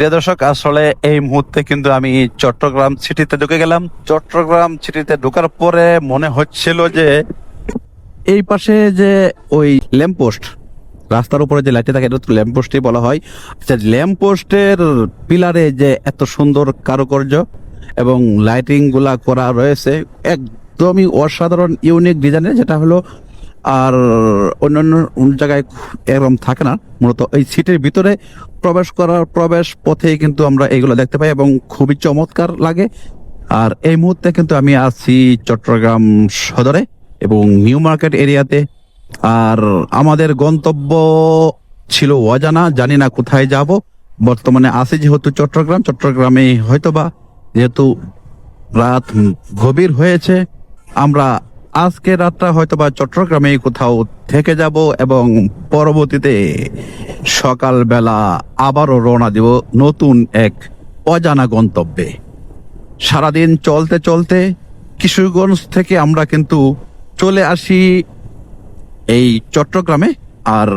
প্রিয় দর্শক, আসলে এই মুহূর্তে কিন্তু আমি চট্টগ্রাম সিটিতে ঢুকে গেলাম। চট্টগ্রাম সিটিতে ঢোকার পরে মনে হচ্ছিল যে এই পাশে যে ওই ল্যাম্পপোস্ট রাস্তার উপরে যে লাইটে থাকে, এটা ল্যাম্পপোস্টই বলা হয়। আচ্ছা ল্যাম্পপোস্টের পিলারে যে এত সুন্দর কারুকার্য এবং লাইটিংগুলা করা রয়েছে, একদমই অসাধারণ ইউনিক ডিজাইনের যেটা হলো আর অন্যান্য জায়গায় এরকম থাকে না। মূলত এই সিটের ভিতরে প্রবেশ করার প্রবেশ পথে কিন্তু আমরা এগুলো দেখতে পাই এবং খুবই চমৎকার লাগে। আর এই মুহূর্তে কিন্তু আমি আছি চট্টগ্রাম সদরে এবং নিউ মার্কেট এরিয়াতে। আর আমাদের গন্তব্য ছিল অজানা, জানি না কোথায় যাব। বর্তমানে আছি যেহেতু চট্টগ্রাম চট্টগ্রামে হয়তোবা যেহেতু রাত গভীর হয়েছে, আমরা আজকে রাতটা হয়তো বা চট্টগ্রামে কোথাও থেকে যাব এবং পরবর্তীতে সকালবেলা আবারও রওনা দেব নতুন এক অজানা গন্তব্যে। সারাদিন চলতে চলতে কিশোরগঞ্জ থেকে আমরা কিন্তু চলে আসি এই চট্টগ্রামে, আর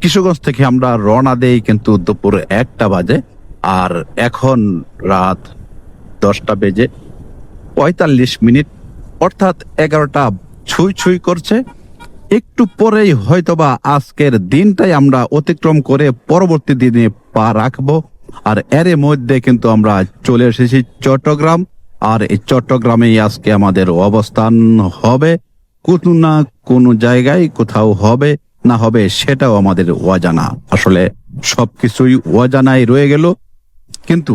কিশোরগঞ্জ থেকে আমরা রওনা দেই কিন্তু দুপুর একটা বাজে, আর এখন রাত দশটা বেজে পঁয়তাল্লিশ মিনিট। অর্থাৎ এগারোটা ছুঁই ছুঁই করছে। একটু পরেই হয়তোবা আজকের দিনটাই আমরা অতিক্রম করে পরবর্তী দিনে পা রাখব। আর এর মধ্যে কিন্তু আমরা চলে এসেছি চট্টগ্রাম। আর এই চট্টগ্রামেই আজকে আমাদের অবস্থান হবে। কোনো না কোনো জায়গায় কোথাও হবে, না হবে সেটাও আমাদের অজানা। আসলে সবকিছুই অজানাই রয়ে গেল। কিন্তু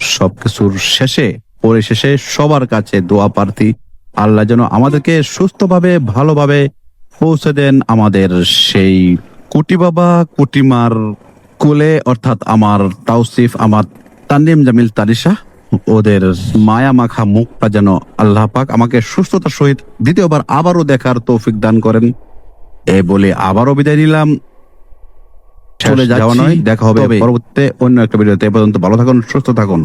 সবকিছুর শেষে পরিশেষে সবার কাছে দোয়া প্রার্থী আল্লাহ যেন আমাদেরকে সুস্থভাবে ভালোভাবে পৌঁছে দেন আমাদের সেই কুটি বাবা কুটিমার কোলে অর্থাৎ আমার তাওসিফ আমার তান্নিম জামিল তারিশা ওদের মায়া মাখা মুখটা যেন আল্লাহ পাক আমাকে সুস্থতার সহিত দ্বিতীয়বার আবারও দেখার তৌফিক দান করেন। এ বলে আবারও বিদায় নিলাম। চলে যাওয়া নয় দেখা হবে পরবর্তীতে অন্য একটা ভিডিওতে। এ পর্যন্ত ভালো থাকুন সুস্থ থাকুন।